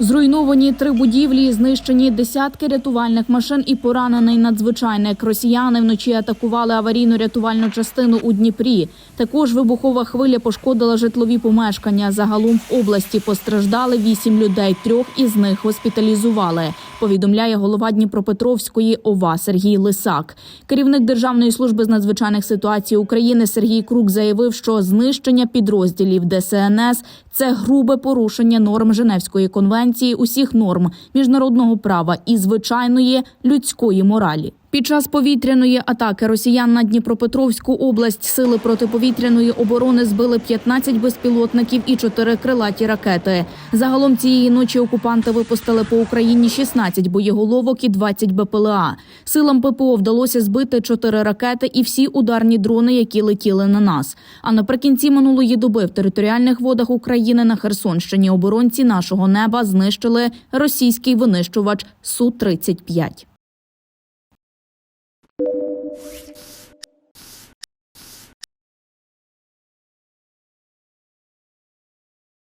Зруйновані три будівлі, знищені десятки рятувальних машин і поранений надзвичайник. Росіяни вночі атакували аварійну рятувальну частину у Дніпрі. Також вибухова хвиля пошкодила житлові помешкання. Загалом в області постраждали вісім людей. Трьох із них госпіталізували. Повідомляє голова Дніпропетровської ОВА Сергій Лисак. Керівник Державної служби з надзвичайних ситуацій України Сергій Крук заявив, що знищення підрозділів ДСНС це грубе порушення норм Женевської конвенції, усіх норм міжнародного права і звичайної людської моралі. Під час повітряної атаки росіян на Дніпропетровську область сили протиповітряної оборони збили 15 безпілотників і 4 крилаті ракети. Загалом цієї ночі окупанти випустили по Україні 16 боєголовок і 20 БПЛА. Силам ППО вдалося збити 4 ракети і всі ударні дрони, які летіли на нас. А наприкінці минулої доби в територіальних водах України на Херсонщині оборонці нашого неба знищили російський винищувач Су 35どうも。